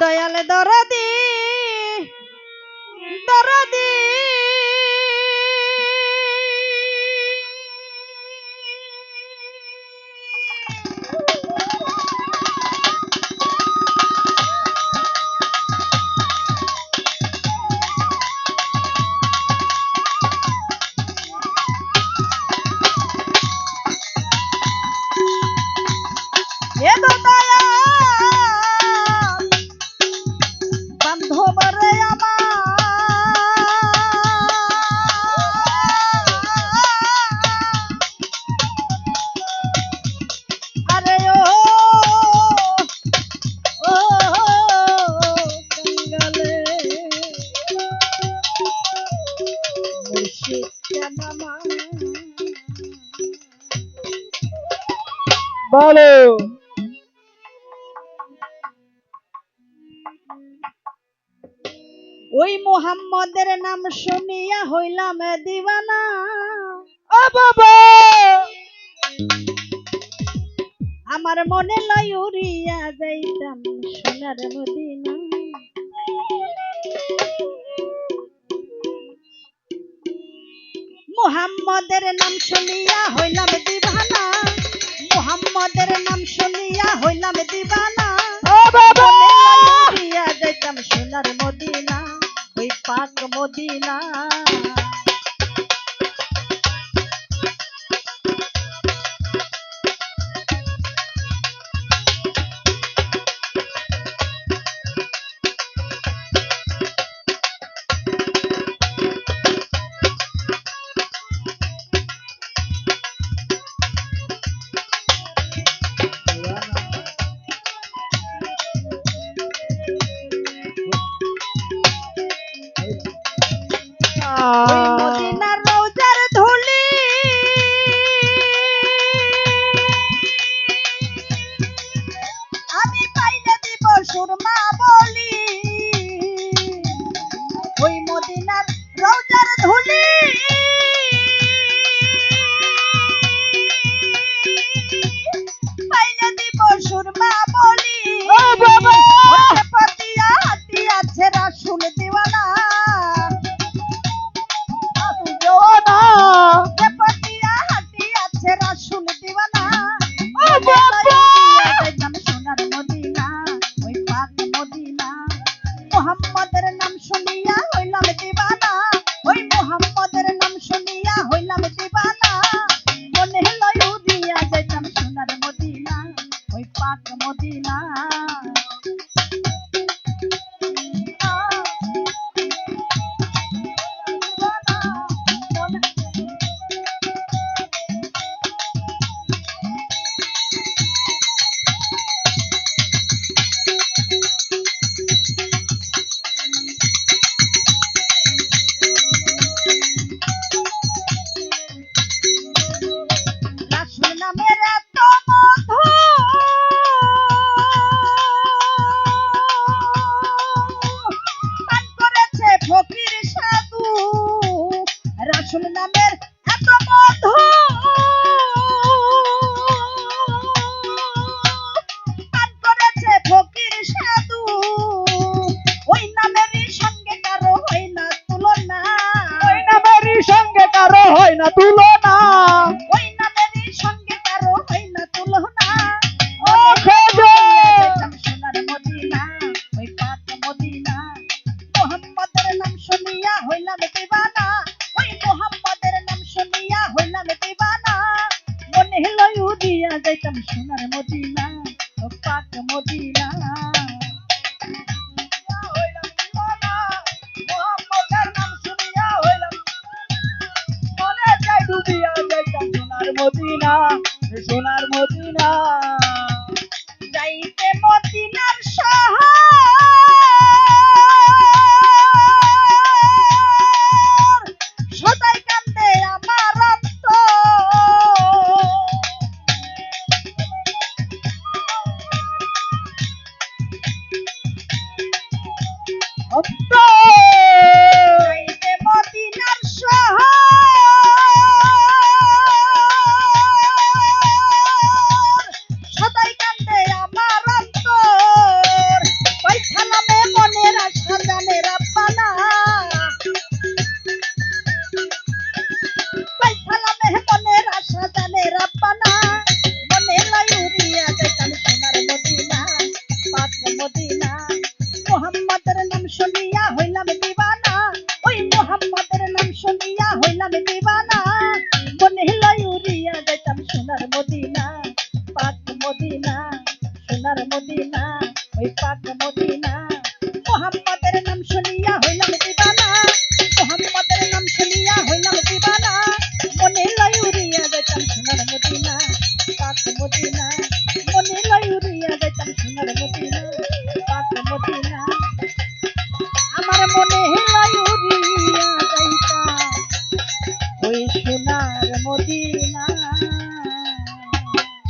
দয়াল দরদি দরদি এ তো বলো। ওই মোহাম্মদের নাম শুনিয়া হইলাম দিবানা। ও বাবা! আমার মনে লয় উড়িয়া যাইতাম সোনার মদিনা। মুহাম্মদের নাম শুনিয়া হইলাম দিবানা। মুহাম্মদের নাম শুনিয়া হইলাম দিবানা। ও বাবা! যাইতাম সোনার মদিনা ওই পাক মদিনা। মদিনা কারও হয় না তুলনা ওই নামেরই সঙ্গে কারও হয় না তুলনা ও খোঁজো সোনার মদিনা ওই পাক মদিনা। মোহাম্মদের নাম শুনিয়া হইলাম দিবানা ওই মোহাম্মদের নাম শুনিয়া হইলাম দিবানা। মনে লয় উদিয়া যাইতাম সোনার মদিনা ও পাক মদিনা। মদিনা সোনার মদিনা। যাইতে মদিনার শহর। সদাই কান্দে আমার অন্তর।